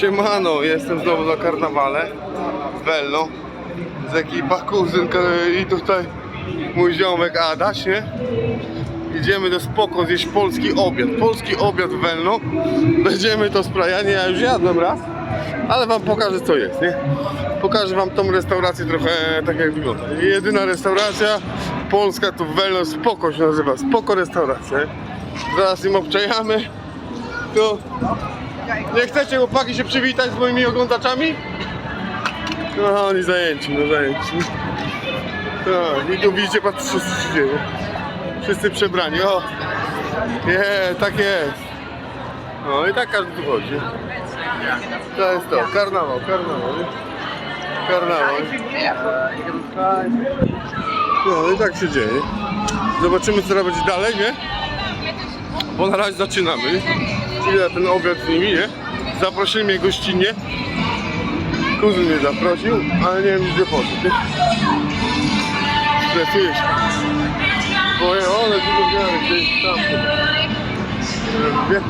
Siemano, jestem znowu na karnawale w Welno z ekipa kuzynka i tutaj mój ziomek Adaś, nie? Idziemy do spoko zjeść polski obiad, polski obiad w Welno Będziemy to sprajanie, ja już jadłem raz ale wam pokażę co jest, nie? Pokażę wam tą restaurację trochę tak jak wygląda Jedyna restauracja polska tu w Welno, spoko się nazywa, spoko restauracja? Zaraz im obczajamy to nie chcecie chłopaki się przywitać z moimi oglądaczami? No oni zajęci, no zajęci. Tak, i tu widzicie, patrzcie co się dzieje. Wszyscy przebrani, o! Nie, tak jest. No i tak każdy tu chodzi. To jest to, karnawał, karnawał? Karnawał. No i tak się dzieje. Zobaczymy co będzie dalej, nie? Bo na razie zaczynamy. Na ten obiad z nimi, nie? Zaprosili mnie gościnnie. Kuzyn mnie zaprosił, ale nie wiem gdzie poszedł. nie? Stresuję się. Boję, ale dużo wiary, gdzieś tam. Wie?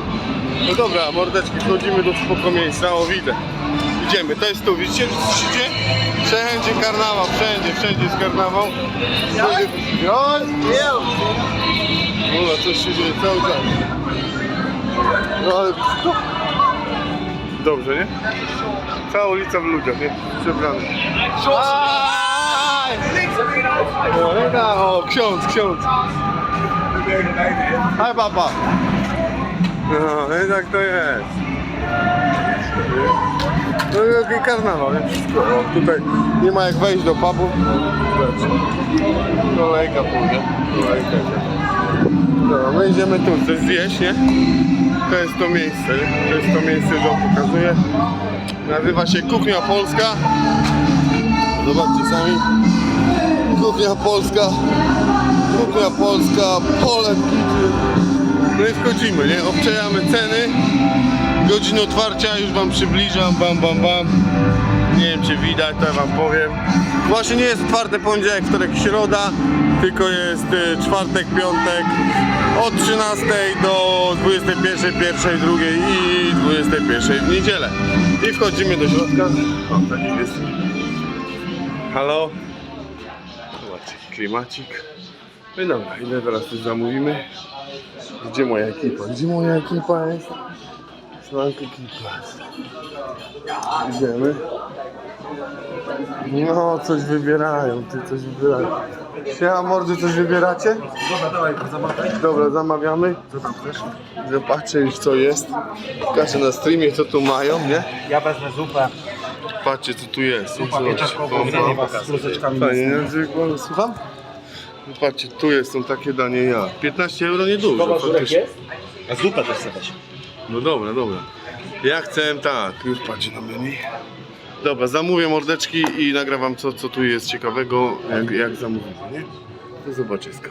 No dobra, mordeczki, wchodzimy do spoko miejsca, o widzę. Idziemy, to jest tu, widzicie dzieje? Wszędzie karnawał, wszędzie, wszędzie jest karnawał. Wszędzie... Oj, Dobra, coś się dzieje cały czas. No ale... Dobrze, nie? Cała ulica w ludziach, nie? Przebrany. Aj! O, ksiądz, ksiądz. Hej, baba. No, i tak to jest. No i karnawał, nie? Wszystko. O, tutaj nie ma jak wejść do pubu. Kolejka pójdzie. Kolejka. My idziemy tu coś zjeść, nie? To jest to miejsce? To jest to miejsce, że pokazuje. Nazywa się Kuchnia Polska. Zobaczcie sami. Kuchnia Polska. Kuchnia Polska. Kitchen. No i wchodzimy, nie? Obczajamy ceny. Godziny otwarcia już wam przybliżam. Bam, bam, bam. Nie wiem czy widać, to ja wam powiem. Właśnie nie jest otwarte poniedziałek, wtorek, środa, tylko jest y, czwartek, piątek od 13 do 21, pierwszej, drugiej i 21 w niedzielę. I wchodzimy do środka. Jest. Halo. Jaki klimacik. No dobra, ile teraz coś zamówimy? Gdzie moja ekipa? Gdzie moja ekipa jest? Slank ekipa. Idziemy. No, coś wybierają, ty coś wybierają. Siema mordy, coś wybieracie? Dobra, dawaj, zamawiaj. Dobra, zamawiamy. Co tam chcesz? Zobaczcie już co jest. Pokażę na streamie co tu mają, nie? Ja wezmę zupę. Patrzcie co tu jest. Zupa bomba. z. Fajnie, nie? Słucham? No Patrzcie, tu jest, są takie danie ja. 15 euro niedużo. faktycznie. A zupę też dać. No dobra, dobra. Ja chcę tak, już patrzcie na menu. Dobra, zamówię mordeczki i nagram wam co, co tu jest ciekawego, jak, jak zamówimy, nie? To zobaczyska.